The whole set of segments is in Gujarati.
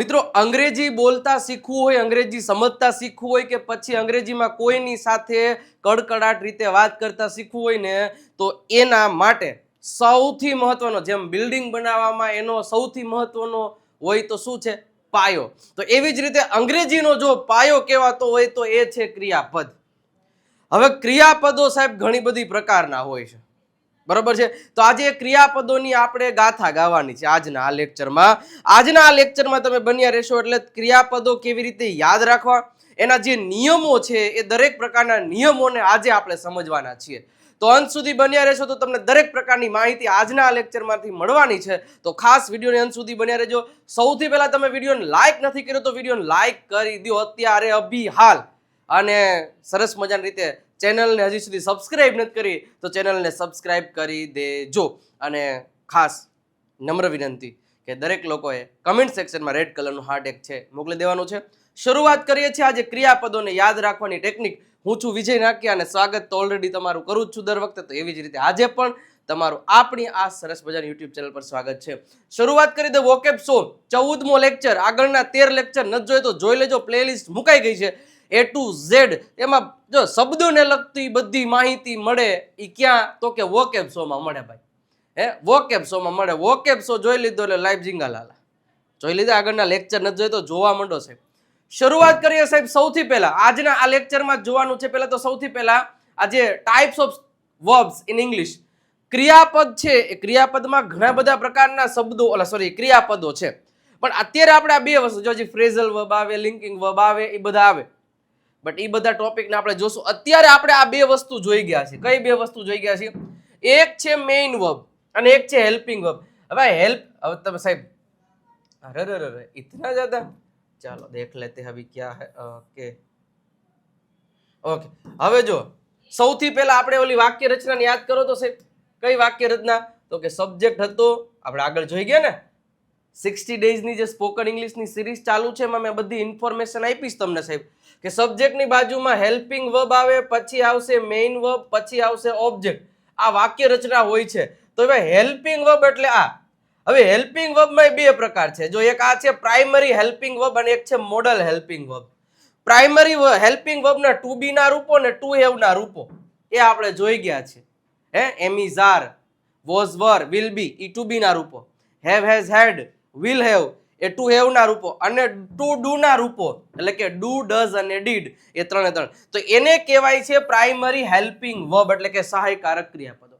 મિત્રો, અંગ્રેજી બોલતા શીખવું હોય, અંગ્રેજી સમજતા શીખવું હોય કે પછી અંગ્રેજીમાં કોઈની સાથે કડકડાટ રીતે વાત કરતા શીખવું હોય ને, તો એના માટે સૌથી મહત્વનો, જેમ બિલ્ડિંગ બનાવવામાં એનો સૌથી મહત્વનો હોય તો શું છે? પાયો. તો એવી જ રીતે અંગ્રેજીનો જો પાયો કહેવાતો હોય તો એ છે ક્રિયાપદ. હવે ક્રિયાપદો સાહેબ ઘણી બધી પ્રકારના હોય છે. બરોબર છે? તો આજે ક્રિયાપદોની આપણે ગાથા ગાવાની છે આજના આ લેક્ચરમાં આજના આ લેક્ચરમાં તમે બન્યા રહેશો એટલે ક્રિયાપદો કેવી રીતે યાદ રાખવા? એના જે નિયમો છે એ દરેક પ્રકારના નિયમોને આજે આપણે સમજવાના છીએ. તો અંત સુધી બન્યા રહેશો તો તમને દરેક પ્રકારની માહિતી આજના આ લેક્ચરમાંથી મળવાની છે. તો ખાસ વિડીયોને અંત સુધી બન્યા રહેજો. સૌથી પહેલાં તમે વિડીયોને લાઇક નથી કર્યો તો વિડીયોને લાઇક કરી દો અત્યારે અભી હાલ અને સરસ મજાની રીતે ચેનલને હજી સુધી સબસ્ક્રાઇબ નથી કરી, તો ચેનલને સબસ્ક્રાઇબ કરી દેજો. અને ખાસ નમ્ર વિનંતી કે દરેક લોકોએ કમેન્ટ સેક્શનમાં રેડ કલરનું હાર્ટ એક છે મોકલી દેવાનું છે. શરૂઆત કરીએ છીએ આજે ક્રિયાપદોને યાદ રાખવાની ટેકનિક હું છું વિજય નાકિયા અને સ્વાગત તો ઓલરેડી તમારું કરું જ છું દર વખતે, તો એવી જ રીતે આજે પણ તમારું આપણી આ સરસ મજાની યુટ્યુબ ચેનલ પર સ્વાગત છે. શરૂઆત કરી દે વોકેપ શો ચૌદમો લેક્ચર આગળના તેર લેક્ચર નથી જોઈએ તો જોઈ લેજો પ્લેલિસ્ટ મુકાઈ ગઈ છે. એ ટુ ઝેડ એમાં જો શબ્દોને લગતી બધી માહિતી મળે એ ક્યાં? તો કે વોકેબ શોમાં મળે ભાઈ. હે? વોકેબ શોમાં મળે. વોકેબ શો જોઈ લીધો એટલે લાઈવ જીંગાલાલા જોઈ લીધા? આગળના લેક્ચર નથી જોઈએ તો જોવા માંડો સાહેબ. શરૂઆત કરીએ સાહેબ સૌથી પહેલા. આજના આ લેક્ચરમાં જોવાનું છે. પહેલા તો સૌથી પહેલા આજે types of verbs in English ક્રિયાપદ છે એ ક્રિયાપદમાં ઘણા બધા પ્રકારના શબ્દો, ઓલા સોરી ક્રિયાપદો છે. પણ અત્યારે આપણે આ બે વસ્તુ, જો હજી ફ્રેઝલ વર્બ આવે લિંકિંગ વર્બ આવે, એ બધા આવે. બટ એ બધા ટોપિકને આપણે જોશું. અત્યારે આપણે આ બે વસ્તુ જોઈ ગયા છે કઈ બે વસ્તુ જોઈ ગયા છે એક છે મેઇન વર્બ અને એક છે હેલ્પિંગ વર્બ હવે હેલ્પ હવે તમે સાહેબ, અરે અરે અરે ઇતના જ્યાદા ચાલો, દેખ લેતે હવે ક્યાં હે ઓકે ઓકે હવે જો, સૌથી પહેલા આપણે ઓલી વાક્ય રચનાને યાદ કરો તો સાહેબ. કઈ વાક્ય રચના તો કે સબ્જેક્ટ હતો, આપણે આગળ જોઈ ગયા ને? સિક્સટી ડેઝની જે સ્પોકન ઇંગ્લિશની સિરીઝ ચાલુ છે, એમાં મેં બધી ઇન્ફોર્મેશન આપીશ તમને સાહેબ. કે સબ્જેક્ટની બાજુમાં હેલ્પિંગ વર્બ આવે, પછી આવશે મેઇન વર્બ પછી આવશે ઓબ્જેક્ટ આ વાક્ય રચના હોય છે. તો હવે હેલ્પિંગ વર્બ એટલે આ. હવે હેલ્પિંગ વર્બમાં બે પ્રકાર છે. જો એક આ છે પ્રાઇમરી હેલ્પિંગ વર્બ અને એક છે modal helping verb primary helping વર્બના to be ના રૂપો ને ટુ હેવ ના રૂપો. એ આપણે જોઈ ગયા છે. હે? Am is are was were will be E to be ના રૂપો. Have has had will have A to have ના રૂપો અને ટુ ડુ ના રૂપો એટલે કે ડુ ડઝ અને ડીડ એ ત્રણે ત્રણ. તો એને કહેવાય છે પ્રાઇમરી હેલ્પિંગ વર્બ એટલે કે સહાયકારક ક્રિયાપદો.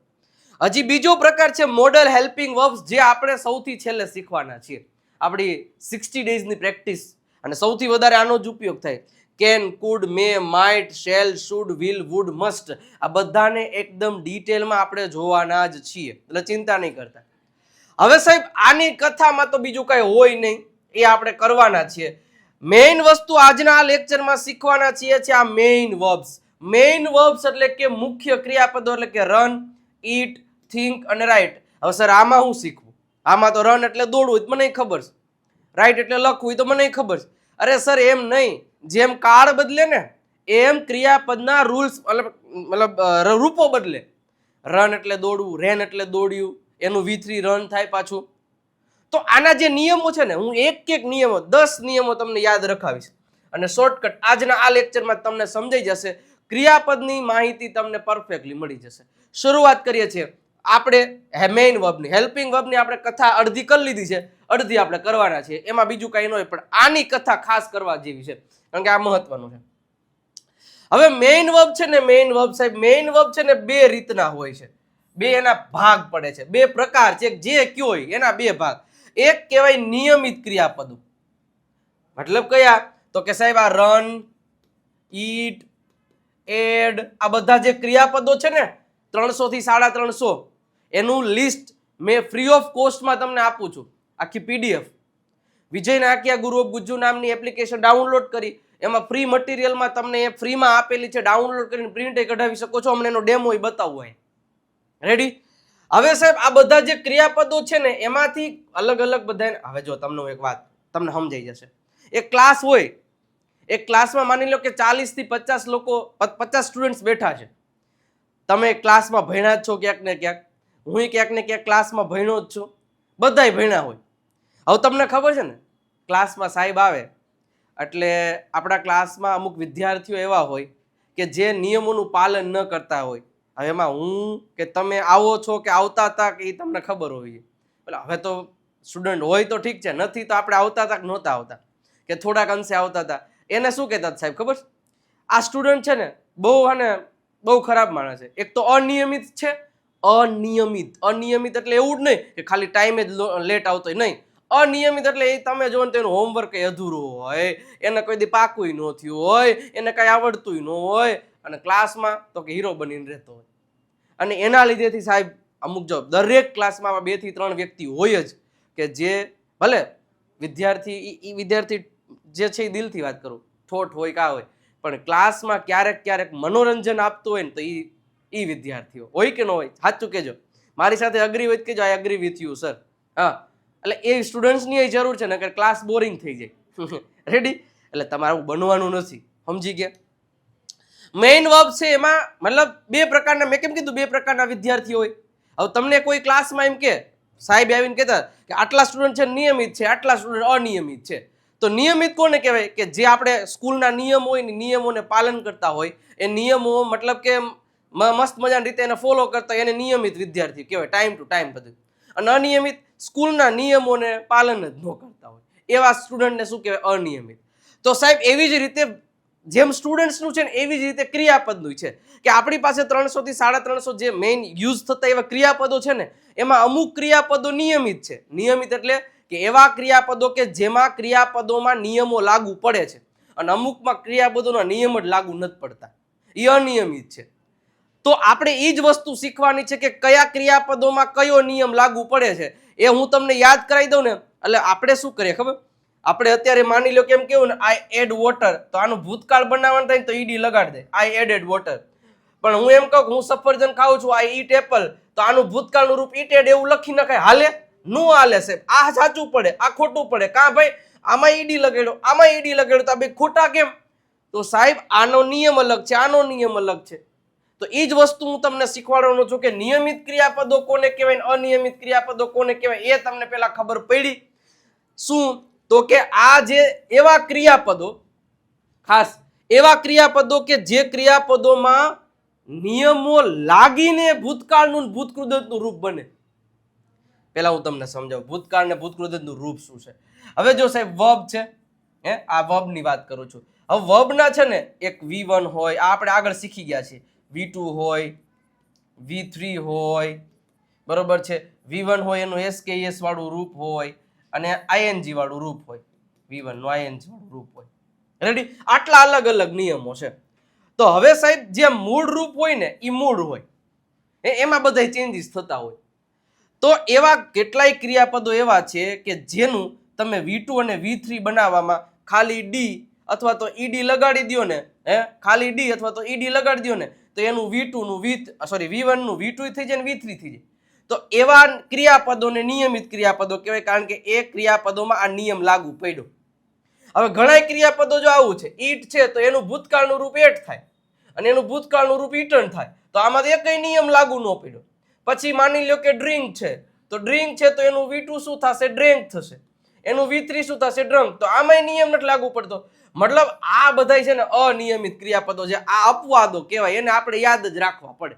હજી બીજો પ્રકાર છે મોડલ હેલ્પિંગ વર્બ્સ જે આપણે સૌથી છેલ્લે શીખવાના છીએ. આપણી સિક્સટી ડેઝની પ્રેક્ટિસ અને સૌથી વધારે આનો જ ઉપયોગ થાય. Can could may might shall should will would must આ બધાને એકદમ ડિટેલમાં આપણે જોવાના જ છીએ. એટલે ચિંતા નહીં કરતા. હવે સાહેબ, આની કથામાં તો બીજું કઈ હોય નહીં. એ આપણે કરવાના છીએ. મેઇન વસ્તુ આજના આ લેક્ચરમાં શીખવાના છીએ છે આ મેઇન વર્બ્સ મેઇન વર્બ્સ એટલે કે મુખ્ય ક્રિયાપદો એટલે કે રન ઈટ થિંક અને રાઇટ હવે સર, આમાં હું શીખવું? આમાં તો રન એટલે દોડવું એ મને ખબર છે. રાઇટ એટલે લખવું એ તો મને ખબર છે. અરે સર, એમ નહીં. જેમ કાળ બદલે ને, એમ ક્રિયાપદના રૂલ્સ મતલબ મતલબ રૂપો બદલે. રન એટલે દોડવું રેન એટલે દોડ્યું એનું વી થ્રી રન થાય પાછું. તો આના જે નિયમો છે ને, હું એક એક નિયમો, દસ નિયમો તમને યાદ રખાવીશ. અને શોર્ટકટ આજના આ લેક્ચરમાં તમને સમજાઈ જશે. ક્રિયાપદની માહિતી તમને પરફેક્ટલી મળી જશે. શરૂઆત કરીએ છીએ. આપણે મેઇન વર્બની હેલ્પિંગ વર્બની આપણે કથા અડધી કરી લીધી છે. અડધી આપણે કરવાના છે એમાં બીજું કાંઈ ન હોય, પણ આની કથા ખાસ કરવા જેવી છે. કારણ કે આ મહત્વનું છે. હવે મેઇન વર્બ છે ને મેઇન વર્બ સાહેબ મેઇન વર્બ છે ને બે રીતના હોય છે. બે એના ભાગ પડે છે. બે પ્રકાર છે. જે કયો હોય, એના બે ભાગ. એક કહેવાય નિયમિત ક્રિયાપદો. મતલબ કયા? તો કે સાહેબ, આ રન, ઈટ, એડ, આ બધા જે ક્રિયાપદો છે ને, ત્રણસો થી સાડા ત્રણસો, એનું લિસ્ટ મેં ફ્રી ઓફ કોસ્ટમાં તમને આપું છું. આખી પીડીએફ વિજય નાકિયા ગુરુ ઓફ ગુજ્જુ નામની એપ્લિકેશન ડાઉનલોડ કરી. એમાં ફ્રી મટીરિયલમાં તમને એ ફ્રીમાં આપેલી છે. ડાઉનલોડ કરીને પ્રિન્ટ કઢાવી શકો છો. અમને એનો ડેમો એ બતાવવો હોય. રેડી હવે સાહેબ, આ બધા જે ક્રિયાપદો છે ને, એમાંથી અલગ અલગ બધા હવે જો તમને એક વાત તમને સમજાઈ જશે. એક ક્લાસ હોય, એક ક્લાસમાં માની લો કે ચાલીસથી પચાસ લોકો પચાસ સ્ટુડન્ટ્સ બેઠા છે. તમે ક્લાસમાં ભણ્યા જ છો ક્યાંક ને ક્યાંક. હું ક્યાંક ને ક્યાંક ક્લાસમાં ભણ્યો જ છું. બધાય ભણ્યા હોય. હવે તમને ખબર છે ને ક્લાસમાં સાહેબ આવે, એટલે આપણા ક્લાસમાં અમુક વિદ્યાર્થીઓ એવા હોય કે જે નિયમોનું પાલન ન કરતા હોય. હવે એમાં હું કે તમે આવો છો કે આવતા હતા કે એ તમને ખબર જોઈએ એટલે હવે તો સ્ટુડન્ટ હોય તો ઠીક છે, નથી તો આપણે આવતા હતા કે નહોતા આવતા? કે થોડાક અંશે આવતા હતા. એને શું કહેતા હતા સાહેબ, ખબર છે? આ સ્ટુડન્ટ છે ને, બહુ અને બહુ ખરાબ માણસ છે. એક તો અનિયમિત છે, અનિયમિત. અનિયમિત એટલે એવું જ નહીં કે ખાલી ટાઈમે જ લેટ આવતો હોય નહીં. અનિયમિત એટલે એ તમે જો ને તેનું હોમવર્ક એ અધૂરું હોય. એને કોઈ દી પાકું ન થયું હોય, એને કાંઈ આવડતું ન હોય. અને ક્લાસમાં તો કે હીરો બનીને રહેતો હોય. અને એના લીધેથી સાહેબ અમુક જો દરેક ક્લાસમાં બેથી ત્રણ વ્યક્તિ હોય જ કે જે ભલે વિદ્યાર્થી એ વિદ્યાર્થી જે છે એ દિલથી વાત કરું, ઠોઠ હોય કા હોય, પણ ક્લાસમાં ક્યારેક ક્યારેક મનોરંજન આપતું હોય ને તો એ એ વિદ્યાર્થીઓ હોય કે ન હોય? સાચું કહેજો. મારી સાથે અગ્રી હોય કેજો I agree with you sir હા. એટલે એ સ્ટુડન્ટ્સની એ જરૂર છે, નકર ક્લાસ બોરિંગ થઈ જાય. રેડી એટલે તમારું બનવાનું નથી. સમજી ગયા? મેઇન વર્બ છે એમાં મતલબ બે પ્રકારના, મેં કેમ કીધું બે પ્રકારના વિદ્યાર્થીઓ હોય? હવે તમને કોઈ ક્લાસમાં એમ કે, સાહેબ આવીને કહેતા કે આટલા સ્ટુડન્ટ છે, નિયમિત છે, આટલા સ્ટુડન્ટ અનિયમિત છે. તો નિયમિત કોને કહેવાય? કે જે આપણે સ્કૂલના નિયમ હોય ને નિયમોને પાલન કરતા હોય, એ નિયમો મતલબ કે મસ્ત મજાની રીતે એને ફોલો કરતા હોય, એને નિયમિત વિદ્યાર્થી કહેવાય ટાઈમ ટુ ટાઈમ બધું. અને અનિયમિત સ્કૂલના નિયમોને પાલન જ ન કરતા હોય. એવા સ્ટુડન્ટને શું કહેવાય? અનિયમિત. તો સાહેબ, એવી જ રીતે જેમ સ્ટુડન્ટ્સનું છે ને એવી જ રીતે ક્રિયાપદનું છે. કે આપણી પાસે ત્રણસો થી સાડા ત્રણસો જે મેઇન યુઝ થતા એવા ક્રિયાપદો છે ને, એમાં અમુક ક્રિયાપદો નિયમિત છે. નિયમિત એટલે કે એવા ક્રિયાપદો કે જેમાં ક્રિયાપદોમાં નિયમો લાગુ પડે છે. અને અમુકમાં ક્રિયાપદોના નિયમ જ લાગુ નથી પડતા. એ અનિયમિત છે. તો આપણે એ જ વસ્તુ શીખવાની છે કે કયા ક્રિયાપદોમાં કયો નિયમ લાગુ પડે છે. એ હું તમને યાદ કરાવી દઉં ને, એટલે આપણે શું કરીએ ખબર? આપણે અત્યારે માની લો કેમ કેવું ને આઈ એડ વોટર તો આનું ભૂતકાળ બનાવવાનું થાય તો ઈડી લગાડી દે. આઈ એડેડ વોટર પણ હું એમ કહું હું સફરજન ખાઉં છું આઈ ઈટ એપલ તો આનું ભૂતકાળનું રૂપ ઈટેડ એવું લખી નખાય. હાલે? નો હાલે સાહેબ આ સાચું પડે, આ ખોટું પડે. કા ભાઈ? આમાં ઈડી લગાડ્યો, આમાં ઈડી લગાડ્યો, તો બે ખોટા કેમ? તો સાહેબ, આનો નિયમ અલગ છે, આનો નિયમ અલગ છે. તો એ જ વસ્તુ હું તમને શીખવાડવાનો છું કે નિયમિત ક્રિયાપદો કોને કહેવાય અનિયમિત ક્રિયાપદો કોને કહેવાય એ તમને પહેલા ખબર પડી. શું? તો કે આ જે એવા ક્રિયાપદો, ખાસ એવા ક્રિયાપદો કે જે ક્રિયાપદોમાં નિયમો લાગીને ભૂતકાળનું ભૂતકૃદતનું રૂપ બને. પહેલા હું તમને સમજાવું, ભૂતકાળ ને ભૂતકૃદંતનું રૂપ શું છે? હવે જો સાહેબ વર્બ છે, હે, આ verb ની વાત કરું છું. હવે verb ના છે ને, એક વી વન હોય, આ આપણે આગળ શીખી ગયા છીએ. વી ટુ હોય, વી થ્રી હોય, બરોબર છે? વી વન હોય એનું એસ કે એસ વાળું રૂપ હોય અને આઈએનજી વાળું રૂપ હોય. વી વનનું આઈએનજી વાળું રૂપ હોય. રેડી આટલા અલગ અલગ નિયમો છે. તો હવે સાહેબ, જે મૂળ રૂપ હોય ને એ મૂળ હોય. એમાં બધા ચેન્જીસ થતા હોય. તો એવા કેટલાય ક્રિયાપદો એવા છે કે જેનું તમે વી ટુ અને વી થ્રી બનાવવામાં ખાલી ડી અથવા તો ઈડી લગાડી દો ને, હે? ખાલી ડી અથવા તો ઈડી લગાડી દ્યો ને, તો એનું વી ટુનું વી સોરી વી વનનું વી ટુ થઈ જાય ને વી થ્રી થઈ જાય. તો એવા ક્રિયાપદોને નિયમિત ક્રિયાપદો કહેવાય, કારણ કે એ ક્રિયાપદોમાં આ નિયમ લાગુ પડ્યો. હવે ઘણા ક્રિયાપદો જો આવું છે, ઈટ છે, તો એનું ભૂતકાળનું રૂપ એટ થાય અને એનું ભૂતકાળનું રૂપ ઈટન થાય. તો આમાં એકય નિયમ લાગુ ન પડ્યો. પછી માની લો કે ડ્રિંક છે, તો ડ્રિંક છે તો એનું વી શું થશે? ડ્રેન્ક થશે. એનું વિતરી શું થશે? ડ્રંક. તો આમાંય નિયમ નથી લાગુ પડતો. મતલબ આ બધાય છે ને અનિયમિત ક્રિયાપદો છે. આ અપવાદો કહેવાય, એને આપણે યાદ જ રાખવા પડે.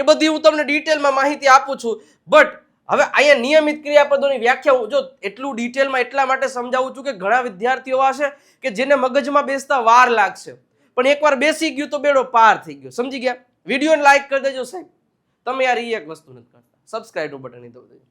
એ બધી હું તમને ડિટેલમાં માહિતી આપું છું. બટ હવે અહીંયા નિયમિત ક્રિયાપદોની વ્યાખ્યા હું જો એટલું ડિટેલમાં એટલા માટે સમજાવું છું કે ઘણા વિદ્યાર્થીઓ હશે કે જેને મગજમાં બેસતા વાર લાગશે. પણ એકવાર બેસી ગયું તો બેડો પાર થઈ ગયો. સમજી ગયા? વિડીયોને લાઈક કરી દેજો સાહેબ. તમે યાર એ એક વસ્તુ નથી કરતા. સબસ્ક્રાઈબનું બટન દબાવી દેજો.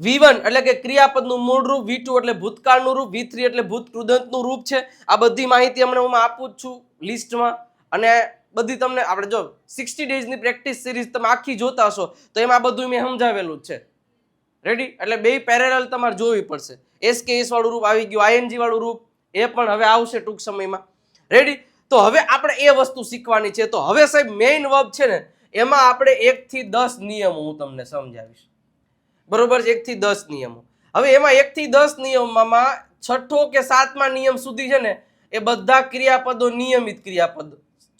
વી વન એટલે કે ક્રિયાપદનું મૂળ રૂપ વી ટુ એટલે ભૂતકાળનું રૂપ વી થ્રી એટલે ભૂતકૃદંતનું રૂપ છે. આ બધી માહિતી હમણાં હું આપું જ છું લિસ્ટમાં. અને બધી તમને આપણે જો સિક્સટી ડેઝની પ્રેક્ટિસ સિરીઝ તમે આખી જોતા હશો, તો એમાં આ બધું મેં સમજાવેલું છે. રેડી એટલે બે પેરેલલ તમારે જોવી પડશે. એસ કે એસ વાળું રૂપ આવી ગયું આઈએનજી વાળું રૂપ, એ પણ હવે આવશે ટૂંક સમયમાં. રેડી તો હવે આપણે એ વસ્તુ શીખવાની છે. તો હવે સાહેબ મેઇન વર્બ છે ને, એમાં આપણે એકથી દસ નિયમો હું તમને સમજાવીશ. બરોબર છે? એકથી દસ નિયમો. હવે એમાં એકથી દસ નિયમોમાં છઠ્ઠો કે સાતમા નિયમ સુધી છે ને, એ બધા ક્રિયાપદો નિયમિત ક્રિયાપદ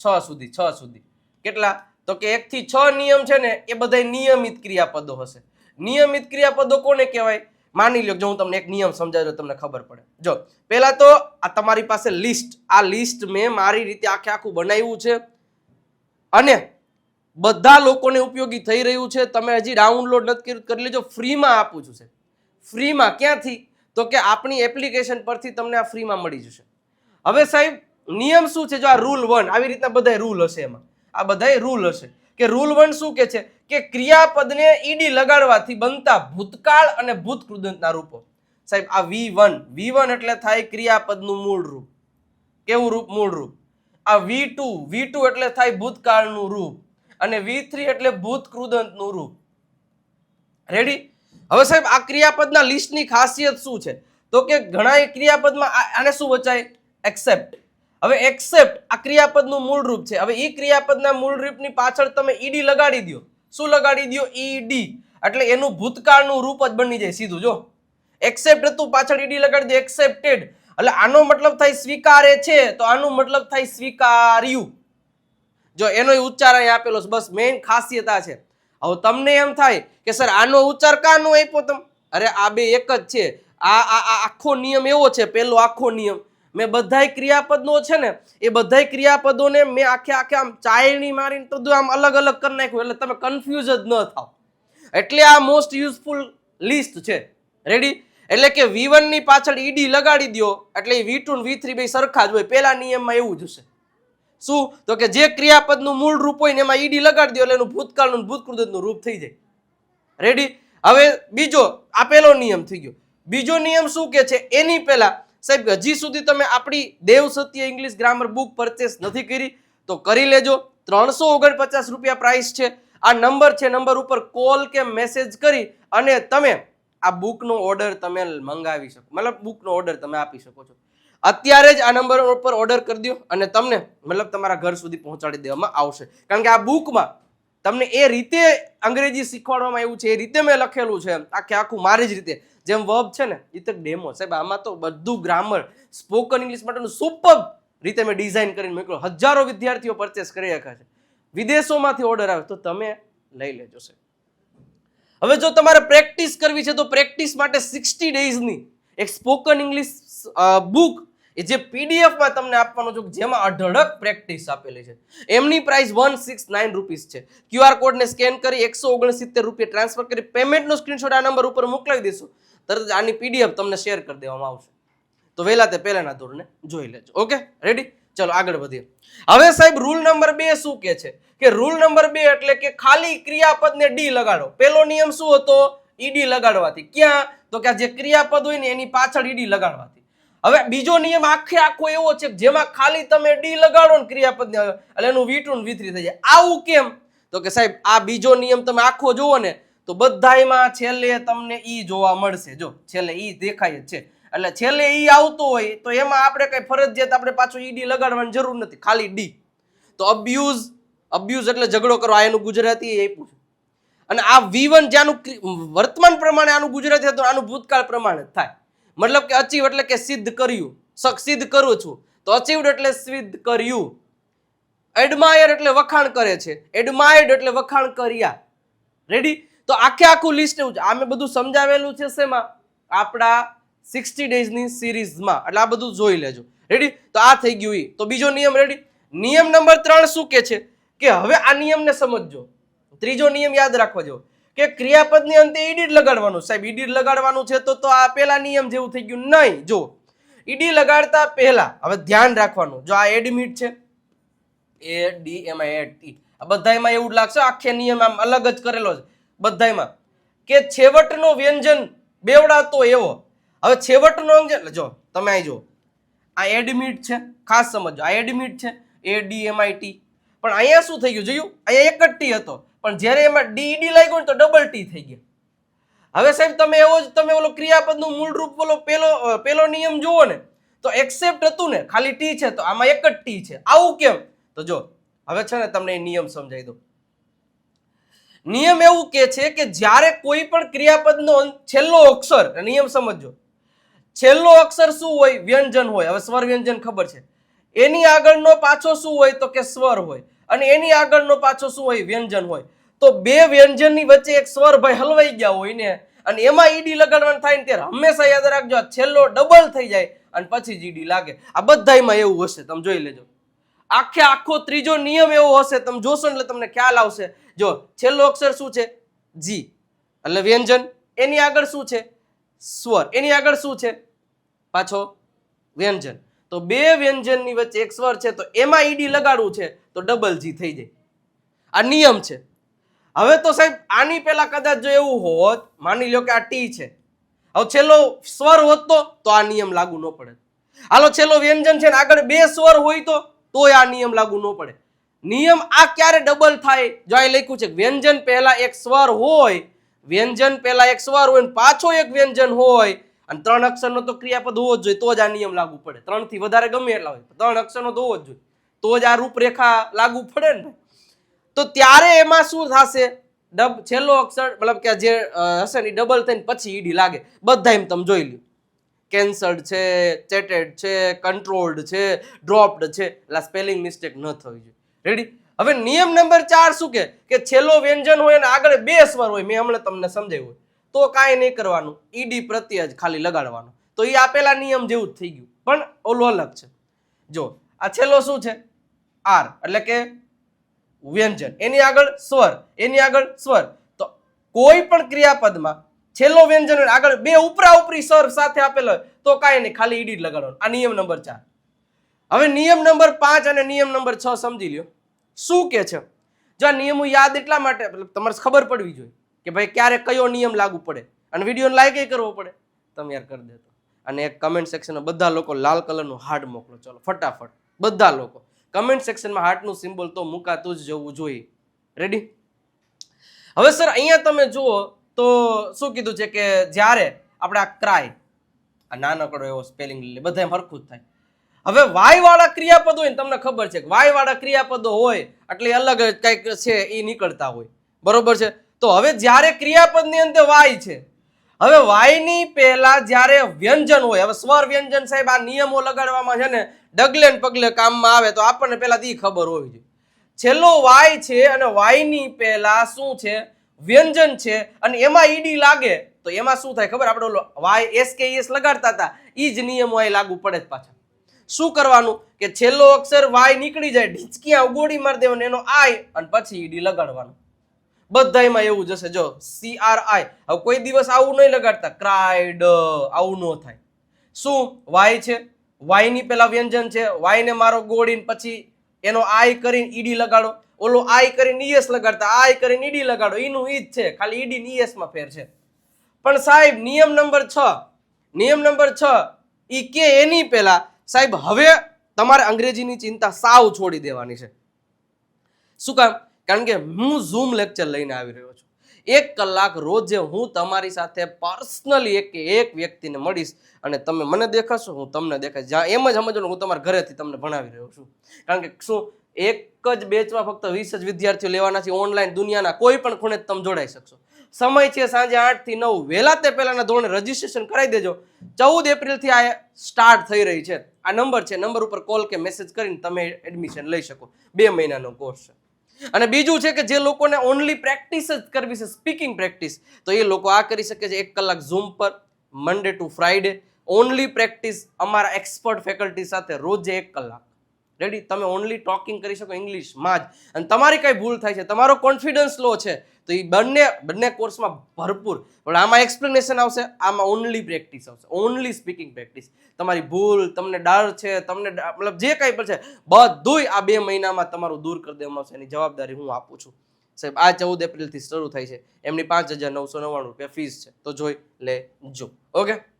છ સુધી છ સુધી. કેટલા? તો કે એક થી છ નિયમ છે ને, એ બધા નિયમિત ક્રિયાપદો હશે. નિયમિત ક્રિયાપદો કોને કહેવાય? માની લો જો હું તમને એક નિયમ સમજાવ્યો તમને ખબર પડે. જો, પહેલાં તો આ તમારી પાસે લિસ્ટ, આ લિસ્ટ મેં મારી રીતે આખે આખું બનાવ્યું છે. અને બધા લોકોને ઉપયોગી થઈ રહ્યું છે. તમે હજી ડાઉનલોડ નથી કર્યું, કરી લેજો. ફ્રીમાં આપું છું, સાહેબ. ફ્રીમાં ક્યાંથી? તો કે આપણી એપ્લિકેશન પરથી તમને આ ફ્રીમાં મળી જશે. હવે સાહેબ નિયમ શું છે? જો આ રૂલ વન આવી રીતના બધા રૂલ હશે એમાં. આ બધાય રૂલ હશે. કે રૂલ વન શું કે છે? કે ક્રિયાપદને ઈડી લગાડવાથી બનતા ભૂતકાળ અને ભૂત કૃદંતના રૂપો. સાહેબ, આ વી વન વી વન એટલે થાય ક્રિયાપદનું મૂળ રૂપ. કેવું રૂપ? મૂળ રૂપ. આ વી ટુ વી ટુ એટલે થાય ભૂતકાળનું રૂપ. અને વી થ્રી એટલે ભૂત કૃદંતનું રૂપ. રેડી હવે સાહેબ, આ ક્રિયાપદના લિસ્ટની ખાસિયત શું છે? તો કે ઘણા ક્રિયાપદમાં આને શું વચાય? એક્સેપ્ટ હવે એક્સેપ્ટ આ ક્રિયાપદનું મૂળ રૂપ છે. હવે એ ક્રિયાપદના મૂળ રૂપની પાછળ તમે ઈડી લગાડી દો શું લગાડી દો ઈડી. એટલે એનું ભૂતકાળનું રૂપ જ બની જાય સીધું, જો. એક્સેપ્ટ હતું, પાછળ ઈડી લગાડી દો એક્સેપ્ટેડ એટલે આનો મતલબ થાય સ્વીકારે છે, તો આનું મતલબ થાય સ્વીકાર્યું. જો, એનો ઉચ્ચાર અહીં આપેલો બસ મેઇન ખાસિયત છે. હવે તમને એમ થાય કે, સર, આનો ઉચ્ચાર કાનો આપ્યો તમે અરે આ બે એક જ છે. આ આ આખો નિયમ એવો છે પેલો આખો નિયમ. મેં બધાય ક્રિયાપદનો છે ને, એ બધાય ક્રિયાપદોને મેં આખે આખે આમ ચાયણી મારીને તો આમ અલગ અલગ કરી નાખ્યું, એટલે તમે કન્ફ્યુઝ જ ન થાવ એટલે આ મોસ્ટ યુઝફુલ લિસ્ટ છે. રેડી એટલે કે વી વનની પાછળ ઈડી લગાડી દો એટલે વી ટુ વી થ્રી બે સરખા જ હોય. પહેલા નિયમમાં એવું જ હશે. શું? તો કે જે ક્રિયાપદનું મૂળ રૂપ હોય ને એમાં ઈડી લગાડી દો એટલે એનું ભૂતકાળનું ભૂતકૃતનું રૂપ થઈ જાય. રેડી હવે બીજો, આ પેલો નિયમ થઈ ગયો. બીજો નિયમ શું કે છે? એની પહેલા સાહેબ, હજી સુધી તમે આપણી Dev Satya English grammar book purchase નથી કરી, તો કરી લેજો. ત્રણસો ઓગણપચાસ રૂપિયા પ્રાઇસ છે. આ નંબર છે નંબર ઉપર કોલ કે મેસેજ કરી અને તમે આ બુકનો ઓર્ડર તમે મંગાવી શકો. મતલબ બુકનો ઓર્ડર તમે આપી શકો છો. અત્યારે જ આ નંબર ઉપર ઓર્ડર કરી દો અને તમને મતલબ તમારા ઘર સુધી પહોંચાડી દેવામાં આવશે. કારણ કે આ બુકમાં તમને એ રીતે અંગ્રેજી શીખવાડવામાં આવ્યું છે, એ રીતે મેં લખેલું છે. આખે આખું મારી જ રીતે જેમ વર્બ છે ને એ તો ડેમો સાહેબ, આમાં તો બધું ગ્રામર સ્પોકન ઇંગ્લિશ માટેનું સુપર રીતે મેં ડિઝાઇન કરીને મોકલો હજારો વિદ્યાર્થીઓ પરચેસ કરી રાખ્યા છે. વિદેશોમાંથી ઓર્ડર આવે તો તમે લઈ લેજો, સાહેબ. હવે જો તમારે પ્રેક્ટિસ કરવી છે તો પ્રેક્ટિસ માટે સિક્સટી ડેઝની એક સ્પોકન ઇંગ્લિશ બુક એ જે પીડીએફમાં તમને આપવાનો છું જેમાં અઢળક પ્રેક્ટિસ આપેલી છે. એમની price one six nine rupees છે. ક્યુઆર કોડને સ્કેન કરી એકસો ઓગણસિત્તેર રૂપિયા ટ્રાન્સફર કરી પેમેન્ટનો સ્ક્રીનશોટ આ નંબર ઉપર મોકલાવી દઈશું. તરત આની પીડીએફ તમને શેર કરી દેવામાં આવશે. તો વહેલા તે પહેલાના ધોરણે જોઈ લેજો. ઓકે રેડી ચલો, આગળ વધીએ. હવે સાહેબ રૂલ નંબર બે શું કે છે? કે રૂલ નંબર બે એટલે કે ખાલી ક્રિયાપદને ડી લગાડો. પેલો નિયમ શું હતો? ઈડી લગાડવાથી. ક્યાં? તો કે જે ક્રિયાપદ હોય ને, એની પાછળ ઈડી લગાડવાથી. હવે બીજો નિયમ આખે આખો એવો છે જેમાં ખાલી તમે ડી લગાડો ને ક્રિયાપદને, એટલે એનું વીટું ટુ વી થઈ જાય. આવું કેમ? તો કે સાહેબ, આ બીજો નિયમ તમે આખો જુઓ ને તો બધાયમાં છેલ્લે તમને ઈ જોવા મળશે. જો, છેલ્લે ઈ દેખાય જ છે. એટલે છેલ્લે ઈ આવતો હોય તો એમાં આપણે કઈ ફરજિયાત આપણે પાછું ઈડી લગાડવાની જરૂર નથી. ખાલી ડી. તો અબ્યુઝ અબ્યુઝ એટલે ઝઘડો કરો. આ એનું ગુજરાતી એ આપ્યું છે. અને આ વીવન જ્યાંનું વર્તમાન પ્રમાણે આનું ગુજરાતી હતું, આનું ભૂતકાળ પ્રમાણે થાય. મતલબ કે અચીવ એટલે કે સિદ્ધ કર્યું. સક્સિદ્ધ કરું છું. તો અચીવડ એટલે સિદ્ધ કર્યું. એડમાયર એટલે વખાણ કરે છે. એડમાયર્ડ એટલે વખાણ કર્યા. રેડી તો આખે આખું લિસ્ટ એવું છે આ બધું સમજાવેલું છે શેમાં? આપણા સિક્સટી ડેઝની સિરીઝમાં એટલે આ બધું જોઈ લેજો. રેડી તો આ થઈ ગયું એ. તો બીજો નિયમ રેડી નિયમ નંબર ત્રણ શું કે છે? કે હવે આ નિયમને સમજજો. ત્રીજો નિયમ યાદ રાખવા જેવો કે ક્રિયાપદની અંતે ઈડી લગાડવાનું. સાહેબ ઈડી લગાડવાનું છે તો તો આ પહેલા નિયમ જેવું થઈ ગયું નહીં. જો ઈડી લગાડતા પહેલા, હવે ધ્યાન રાખવાનું. જો આ એડમિટ છે. એ ડી એમ એ ટી આ બધાયમાં એવું લાગશે. આખે નિયમ આમ અલગ જ કરેલો છે. બધાયમાં, કે છેવટનો વ્યંજન બેવડાતો એવો. હવે છેવટનો વ્યંજન જો, તમે અહીં જુઓ. આ એડમિટ છે, ખાસ સમજો આ એડમિટ છે, એ ડી એમ પણ અહીંયા શું થઈ ગયું, જોયું? અહીંયા એક જ ટી હતો. પણ જ્યારે એમાં ડી ડી લાગ્યું ને તો ડબલ ટી થઈ ગયા. હવે સાહેબ, તમે એવો જ, તમે ઓલો ક્રિયાપદનું મૂળ રૂપ ઓલો પેલો પેલો નિયમ જુઓ ને, તો એક્સેપ્ટ હતું ને, ખાલી ટી છે, તો આમાં એક જ ટી છે. આવું કેમ? તો જો, હવે છે ને તમને એ નિયમ સમજાવી દઉં. નિયમ એવું કે છે કે જ્યારે કોઈ પણ ક્રિયાપદનો છેલ્લો અક્ષર નિયમ સમજજો. છેલ્લો અક્ષર શું હોય? વ્યંજન હોય. હવે સ્વર વ્યંજન ખબર છે. એની આગળનો પાછો શું હોય? તો કે સ્વર હોય. અને એની આગળનો પાછો શું હોય? વ્યંજન હોય. તો બે વ્યંજનની વચ્ચે એક સ્વર ભાઈ હલવાઈ ગયા હોય ને, અને એમાં ઈડી લગાડવાનું થાય ને ત્યારે હંમેશા યાદ રાખજો છેલ્લો ડબલ થઈ જાય, અને પછી જ ઈડી લાગે. આ બધામાં એવું હશે. તમે જોઈ લેજો. આખે આખો ત્રીજો નિયમ એવો હશે, તમે જોશો એટલે તમને ખ્યાલ આવશે. જો, છેલ્લો અક્ષર શું છે? જી એટલે વ્યંજન, એની આગળ શું છે? સ્વર. એની આગળ શું છે? પાછો વ્યંજન. તો બે વ્યંજનની વચ્ચે એક સ્વર છે, તો એમાં ઈડી લગાડવું છે, તો ડબલ જી થઈ જાય. આ નિયમ છે. હવે તો સાહેબ, આની પહેલા કદાચ જો એવું હોત, માની લો કે આ ટી છે. હવે છેલ્લો સ્વર હોત તો આ નિયમ લાગુ ન પડે. હાલો, છેલ્લો વ્યંજન છે ને, આગળ બે સ્વર હોય તો? તોય આ નિયમ લાગુ ન પડે. નિયમ આ ક્યારે ડબલ થાય? જો અહીં લખ્યું છે, વ્યંજન પહેલા એક સ્વર હોય, વ્યંજન પહેલા એક સ્વર હોય પાછો એક વ્યંજન હોય, અને ત્રણ અક્ષરનો તો ક્રિયાપદ હોવો જ જોઈએ, તો જ આ નિયમ લાગુ પડે. ત્રણથી વધારે ગમે એટલા હોય ત્રણ અક્ષરનો તો હોવો જ જોઈએ. તો જ આ રૂપરેખા લાગુ પડે ને તો ત્યારે એમાં શું થશે? ડબ, છેલ્લો અક્ષર, મતલબ કે જે હશે ને ડબલ થઈને પછી ઈડી લાગે. બધા એમ તમે જોઈ લ્યો. કેન્સલ્ડ છે, ચેટેડ છે, કંટ્રોલ્ડ છે, ડ્રોપ્ડ છે, એટલે સ્પેલિંગ મિસ્ટેક ન થવી જોઈએ. રેડી હવે નિયમ નંબર ચાર શું કે? કે છેલ્લો વ્યંજન હોય અને આગળ બે સ્વર હોય, મેં હમણાં તમને સમજાવ્યું હોય. તો કાંઈ નહીં કરવાનું. ઈડી પ્રત્યે જ ખાલી લગાડવાનું. તો એ આપેલા નિયમ જેવું જ થઈ ગયું. પણ ઓલું અલગ છે. જો, આ છેલ્લો શું છે? આર. એટલે કે વ્યંજન. એની આગળ સ્વર. એની આગળ સ્વર. તો કોઈ પણ ક્રિયાપદમાં છેલ્લો વ્યંજન આગળ બે ઉપરા ઉપરી સ્વર સાથે આપેલો હોય, તો કાંઈ નહીં, ખાલી ઈડી લગાડવાનું. આ નિયમ નંબર ચાર. હવે નિયમ નંબર પાંચ અને નિયમ નંબર છ સમજી લ્યો. શું કે છે? જો આ નિયમો યાદ એટલા માટે તમારે ખબર પડવી જોઈએ કે ભાઈ ક્યારે કયો નિયમ લાગુ પડે. અને વીડિયો લાઈક કરવો પડે. તમે યાર કરી દેતો અને એક કમેન્ટ સેક્શનમાં બધા લોકો લાલ કલરનું હાર્ટ મોકલો. ચલો, ફટાફટ. બધા લોકો. કમેન્ટ સેક્શનમાં હાર્ટનું સિમ્બોલ તો મુકાતું જ જવું જોઈએ. રેડી હવે સર અહીંયા તમે જુઓ તો શું કીધું છે કે જ્યારે આપણે આ ક્રાય, આ નાનકડો એવો સ્પેલિંગ લે બધા હરખું જ થાય. હવે વાય વાળા ક્રિયાપદ હોય ને તમને ખબર છે કે વાય ક્રિયાપદો હોય એટલે અલગ કંઈક છે એ નીકળતા હોય. બરોબર છે? તો હવે જ્યારે ક્રિયાપદની અંદર વાય છે, હવે વાયની પહેલા જ્યારે વ્યંજન હોય, હવે સ્વર વ્યંજન સાહેબ આ નિયમો લગાડવામાં છે ને, ડગલે ને પગલે કામમાં આવે તો આપણને પહેલા દી ખબર હોવી જોઈએ. છેલ્લો વાય છે અને વાયની પહેલા શું છે? વ્યંજન છે અને એમાં ઈડી લાગે, તો એમાં શું થાય ખબર? આપણે વાય એસ કે એસ લગાડતા હતા. એ જ નિયમો અહીં લાગુ પડે જ પાછા. શું કરવાનું? કે છેલ્લો અક્ષર વાય નીકળી જાય ઢીચકીયા ગોળી મારી દેવાનો, એનો આય અને પછી ઈડી લગાડવાનું. બધાયમાં એવું જશે જો સી આર આઈ હવે કોઈ દિવસ આવું નહીં લગાડતા. ક્રાઇડ આવું ન થાય. શું? વાય છે. વાયની પેલા વ્યંજન છે. વાયને મારો ગોળીને પછી એનો આઈ કરીને ઈડી લગાડો. ઓલો આઈ કરીને ઈએસ લગાડતા, આઈ કરીને ઈડી લગાડો એનું ઈ જ છે, ખાલી ઈડી ને ઈએસમાં ફેર છે. પણ સાહેબ, નિયમ નંબર છ, નિયમ નંબર છ, ઈ કે એની પહેલા, સાહેબ, હવે તમારે અંગ્રેજીની ચિંતા સાવ છોડી દેવાની છે. શું કામ? કારણ કે હું ઝૂમ લેક્ચર લઈને આવી રહ્યો છું. એક કલાક રોજે હું તમારી સાથે પર્સનલી એક એક વ્યક્તિને મળીશ અને તમે મને દેખાશો, હું તમને દેખાશ જ્યાં એમ જ સમજો હું તમારા ઘરેથી તમને ભણાવી રહ્યો છું. કારણ કે શું? એક જ બેચમાં ફક્ત વીસ જ વિદ્યાર્થીઓ લેવાના છે. ઓનલાઈન દુનિયાના કોઈ પણ ખૂણે તમે જોડાઈ શકશો. સમય છે સાંજે આઠથી નવ. વહેલા તે પહેલાના ધોરણે રજીસ્ટ્રેશન કરાવી દેજો. ચૌદ એપ્રિલથી આ સ્ટાર્ટ થઈ રહી છે. આ નંબર છે. નંબર ઉપર કોલ કે મેસેજ કરીને તમે એડમિશન લઈ શકો. બે મહિનાનો કોર્સ છે. અને બીજું છે કે જે લોકોને ઓનલી પ્રેક્ટિસ જ કરવી છે સ્પીકિંગ પ્રેક્ટિસ તો એ લોકો આ કરી શકે છે. એક કલાક ઝૂમ પર Monday to Friday only practice અમારા એક્સપર્ટ ફેકલ્ટી સાથે રોજે એક કલાક. રેડી તમે ઓનલી ટોકિંગ કરી શકો ઇંગ્લિશમાં જ. અને તમારી કઈ ભૂલ થાય છે. તમારો કોન્ફિડન્સ લો છે. તો એ બંને બંને કોર્સમાં ભરપૂર. પણ આમાં એક્સપ્લેનેશન આવશે, આમાં ઓનલી પ્રેક્ટિસ આવશે. ઓનલી સ્પીકિંગ પ્રેક્ટિસ તમારી ભૂલ, તમને ડર છે, તમને મતલબ જે કંઈ પણ છે, બધુંય આ બે મહિનામાં તમારું દૂર કરી દેવામાં આવશે. એની જવાબદારી હું આપું છું. સાહેબ, આ ચૌદ એપ્રિલથી શરૂ થાય છે. એમની પાંચ હજાર નવસો નવ્વાણું રૂપિયા ફીસ છે. તો જોઈ લેજો. ઓકે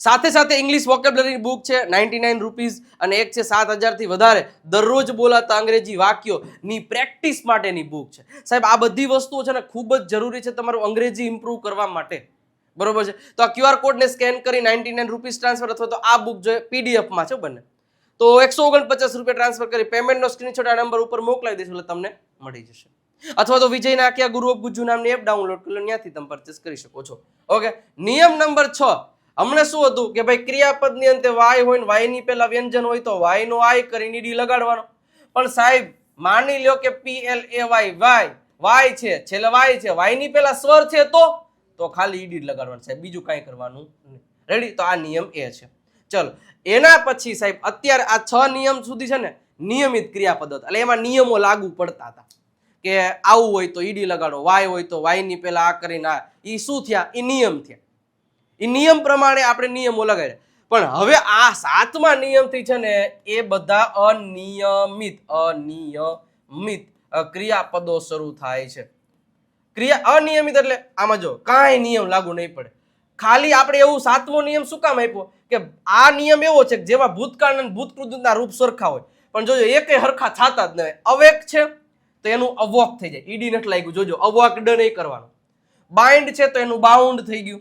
સાથે સાથે ઇંગ્લિશ વોકેબલરી બુક છે નાઇન્ટી નાઇન રૂપીઝ અને એક છે સાત હજારથી વધારે દરરોજ બોલાતા અંગ્રેજી વાક્યોની પ્રેક્ટિસ માટેની બુક છે. સાહેબ, આ બધી વસ્તુઓ છે ને ખૂબ જ જરૂરી છે તમારું અંગ્રેજી ઇમ્પ્રૂવ કરવા માટે. બરોબર છે? તો આ ક્યુઆર કોડને સ્કેન કરી નાઇન્ટી નાઇન રૂપીઝ ટ્રાન્સફર અથવા તો આ બુક જો પીડીએફમાં છે બંને. તો એકસો ઓગણપચાસ રૂપિયા ટ્રાન્સફર કરી પેમેન્ટનો સ્ક્રીનશોટ આ નંબર ઉપર મોકલાવી દઈશું, એટલે તમને મળી જશે. અથવા તો વિજય નાખ્યા ગુરુ ઓફ ગુજ્જુ નામની એપ ડાઉનલોડ કરી લો ત્યાંથી તમે પરચેસ કરી શકો છો. ઓકે નિયમ નંબર છ. હમણાં શું હતું કે ભાઈ ક્રિયાપદની અંતે વાય હોય ને વાયની પહેલા વ્યંજન હોય તો વાય નો આય કરીને ઈડી લગાડવાનો. પણ સાહેબ, માની લ્યો કે P L A Y Y Y છે, છેલ્લે વાય છે વાયની પહેલા સ્વર છે તો તો ખાલી ઈડી લગાડવાનું સાહેબ, બીજું કાંઈ કરવાનું નહીં. રેડી તો આ નિયમ એ છે. ચલો, એના પછી સાહેબ, અત્યારે આ છ નિયમ સુધી છે ને નિયમિત ક્રિયાપદ હતા. એટલે એમાં નિયમો લાગુ પડતા હતા. કે આવું હોય તો ઈડી લગાડો, વાય હોય તો વાયની પહેલા આ કરીને આ. એ શું થયા? એ નિયમ થયા. એ નિયમ પ્રમાણે આપણે નિયમો લગાડ્યા પણ હવે આ સાતમા નિયમથી છે ને, એ બધા અનિયમિત અનિયમિત ક્રિયાપદો શરૂ થાય છે. ક્રિયા અનિયમિત એટલે આમાં જો કાંઈ નિયમ લાગુ નહીં પડે. ખાલી આપણે એવું સાતમો નિયમ શું કામ આપ્યો? કે આ નિયમ એવો છે કે જેમાં ભૂતકાળ અને ભૂતકૃતના રૂપ સરખા હોય. પણ જોજો એકે હરખા થતા જ નહીં. અવેક છે, તો એનું અવોક થઈ જાય. ઈડી નથી લાગ્યું. જોજો, અવોક ડ નહીં કરવાનો. બાઇન્ડ છે, તો એનું બાઉન્ડ થઈ ગયું.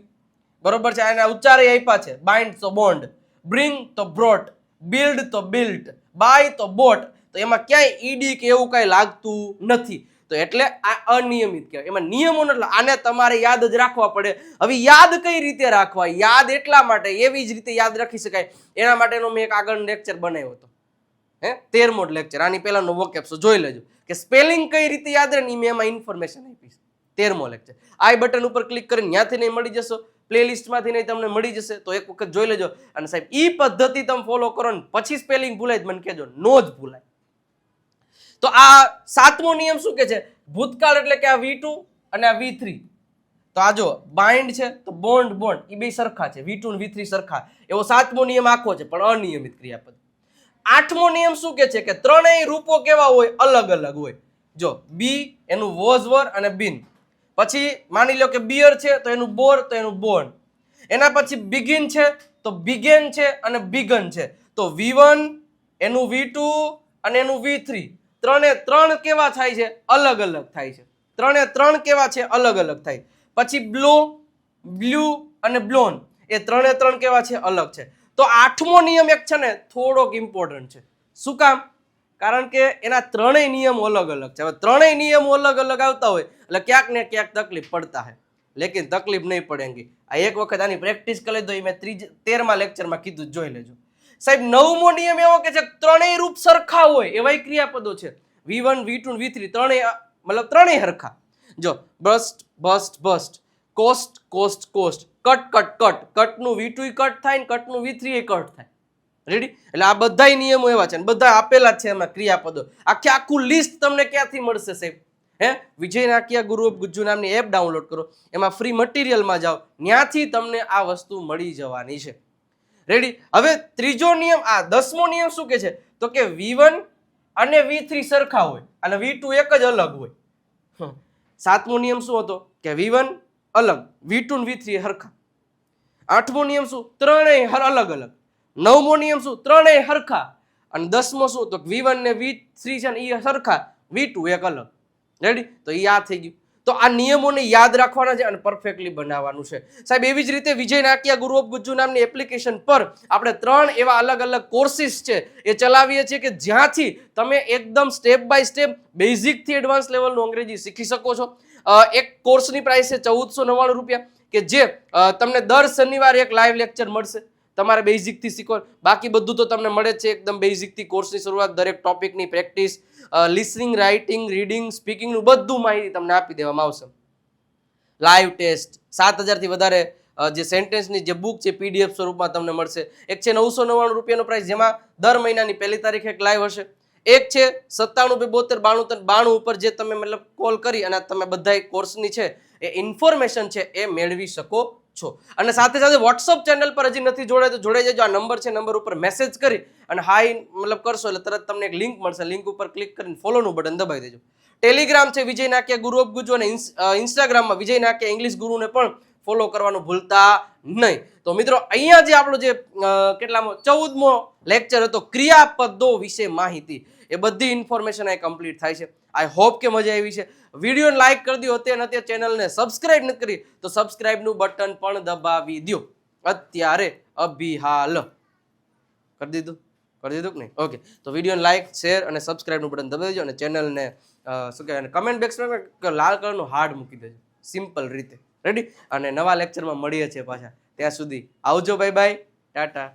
બરોબર છે? એના ઉચ્ચારે આપ્યા છે. બાઇન્ડ તો બોન્ડ બ્રિંગ તો બ્રોટ બિલ્ડ તો બિલ્ટ બાય તો બોટ તો એમાં ક્યાંય ઈડી કે એવું કાંઈ લાગતું નથી. તો એટલે આ અનિયમિત કહેવાય. એમાં નિયમો એટલે આને તમારે યાદ જ રાખવા પડે. હવે યાદ કઈ રીતે રાખવા યાદ એટલા માટે, એવી જ રીતે યાદ રાખી શકાય. એના માટેનો મેં એક આગળ લેક્ચર બનાવ્યો હતો. હે? તેરમો લેક્ચર આની પહેલાનો વોકેપ્સો જોઈ લેજો. કે સ્પેલિંગ કઈ રીતે યાદ રહે ને મેં એમાં ઇન્ફોર્મેશન આપીશ તેરમો લેક્ચર આઈ બટન ઉપર ક્લિક કરીને ત્યાંથી નહીં મળી જશો. પ્લેલિસ્ટમાંથી નહીં તમને મળી જશે, તો એક વખત જોઈ લેજો. અને સાહેબ એ પદ્ધતિ તમે ફોલો કરો ને, પછી સ્પેલિંગ ભૂલાય મને કહેજો, નો જ ભૂલાય. તો આ સાતમો નિયમ શું કે છે? ભૂતકાળ એટલે કે આ વી ટુ અને આ વી થ્રી તો આ જો બાઇન્ડ છે, તો બોન્ડ બોન્ડ એ બે સરખા છે વી ટુ વી થ્રી સરખા. એવો સાતમો નિયમ આખો છે, પણ અનિયમિત ક્રિયાપદ. આઠમો નિયમ શું કે છે? કે ત્રણેય રૂપો કેવા હોય? અલગ અલગ હોય. જો બી એનું વોઝ વર અને બિન પછી માની લો કે બિયર છે, તો એનું બોર, તો એનું બોર્ન એના પછી બિગિન છે, તો બિગેન છે અને બિગન છે. તો વી વન એનું વી ટુ અને એનું વી થ્રી ત્રણે ત્રણ કેવા થાય છે? અલગ અલગ થાય છે. ત્રણે ત્રણ કેવા છે? અલગ અલગ થાય. પછી બ્લો બ્લુ અને બ્લોન એ ત્રણે ત્રણ કેવા છે? અલગ છે. તો આઠમો નિયમ એક છે ને, થોડોક ઇમ્પોર્ટન્ટ છે. શું કામ? કારણ કે એના ત્રણેય નિયમો અલગ અલગ છે. હવે ત્રણેય નિયમો અલગ અલગ આવતા હોય એટલે ક્યાંક ને ક્યાંક તકલીફ પડતા હોય લેકિન તકલીફ નહીં પડેંગી આ એક વખત આની પ્રેક્ટિસ કરી દો એ મેં ત્રીજ, તેરમા લેક્ચરમાં કીધું જ જોઈ લેજો. સાહેબ, નવમો નિયમ એવો કે છે ત્રણેય રૂપ સરખા હોય, એવાય ક્રિયાપદો છે. V one V two V three ત્રણેય મતલબ ત્રણેય સરખા. જો bust bust bust cost cost cost cut cut cut કટનું V two cut થાય ને કટનું વી થ્રી કટ થાય. રેડી એટલે આ બધાય નિયમો એવા છે બધા આપેલા છે એમાં ક્રિયાપદો. આખે આખું લિસ્ટ તમને ક્યાંથી મળશે સાહેબ? હે? વિજય નાકિયા ગુરુ ગુજ્જુ નામની એપ ડાઉનલોડ કરો. એમાં ફ્રી મટીરિયલમાં જાઓ. ત્યાંથી તમને આ વસ્તુ મળી જવાની છે. રેડી હવે ત્રીજો નિયમ, આ દસમો નિયમ શું કે છે? તો કે વી વન અને વી થ્રી સરખા હોય અને વી ટુ એક જ અલગ હોય. સાતમો નિયમ શું હતો? કે વી વન અલગ વી ટુ વી થ્રી સરખા આઠમો નિયમ શું? ત્રણેય હર અલગ અલગ. નવમો નિયમ શું? ત્રણેય હરખા. અને દસમો શું? તો વી વન ને વી થ્રી છે ને એ સરખા વી ટુ એક અલગ. રેડી તો એ આ થઈ ગયું. તો આ નિયમોને યાદ રાખવાના છે અને પરફેક્ટલી બનાવવાનું છે. સાહેબ, એવી જ રીતે વિજય નાકિયા ગુરુ ઓફ ગુજ્જુ નામની એપ્લિકેશન પર આપણે ત્રણ એવા અલગ અલગ કોર્સિસ છે. એ ચલાવીએ છીએ કે જ્યાંથી તમે એકદમ સ્ટેપ બાય સ્ટેપ બેઝિકથી એડવાન્સ લેવલનું અંગ્રેજી શીખી શકો છો. એક કોર્સની પ્રાઇસ છે ચૌદસો નવ્વાણું રૂપિયા, કે જે તમને દર શનિવારે એક લાઈવ લેક્ચર મળશે. તમારે બેઝિકથી શીખો બાકી બધું તો તમને મળે છે, એકદમ બેઝિકથી કોર્સની શરૂઆત, દરેક ટોપિકની પ્રેક્ટિસ લિસનિંગ રાઇટિંગ રીડિંગ સ્પીકિંગનું બધું માહિતી તમને આપી દેવામાં આવશે. લાઈવ ટેસ્ટ સાત હજારથી વધારે જે સેન્ટેન્સની જે બુક છે પીડીએફ સ્વરૂપમાં તમને મળશે. એક છે નવસો નવ્વાણું રૂપિયાનો પ્રાઇસ જેમાં દર મહિનાની પહેલી તારીખે એક લાઈવ હશે. એક છે સત્તાણું બે બોતેર બાણું ત્રણ બાણું ઉપર જે તમે મતલબ કોલ કરી અને તમે બધા કોર્સની છે, એ ઇન્ફોર્મેશન છે, એ મેળવી શકો છો અને સાથે સાથે વોટ્સઅપ ચેનલ પર હજી નથી જોડાય, તો જોડાઈ જજો. આ નંબર છે નંબર ઉપર મેસેજ કરી અને હાઈ મતલબ કરશો એટલે તરત તમને એક લિંક મળશે. લિંક ઉપર ક્લિક કરીને ફોલોનું બટન દબાવી દેજો. ટેલિગ્રામ છે, વિજય નાક્યા ગુરુ ઓફ ગુજુ અને ઇન્સ્ટાગ્રામમાં વિજય નાક્યા ઇંગ્લિશ ગુરુને પણ ફોલો કરવાનું ભૂલતા નહીં. તો મિત્રો, અહીંયા જે આપણો જે કેટલામો, ચૌદમો લેક્ચર હતો, ક્રિયાપદો વિશે માહિતી. એ બધી ઇન્ફોર્મેશન અહીં કમ્પ્લીટ થાય છે. આઈ હોપ કે મજા આવી છે. વિડીયોને લાઈક કરી દો, અત્યારે ને અત્યારે ચેનલને સબસ્ક્રાઇબ નથી કરી, તો સબસ્ક્રાઇબનું બટન પણ દબાવી દો. અત્યારે અભિહાલ. કરી દીધું? કરી દીધું કે નહીં? ઓકે. તો વિડીયોને લાઈક, શેર અને સબસ્ક્રાઇબનું બટન દબાવી દેજો અને ચેનલને શું કહેવાય કમેન્ટ બોક્સમાં લાલ કલરનું હાર્ડ મૂકી દેજો. સિમ્પલ રીતે. રેડી અને નવા લેક્ચરમાં મળીએ છીએ પાછા. ત્યાં સુધી આવજો બાય બાય ટાટા.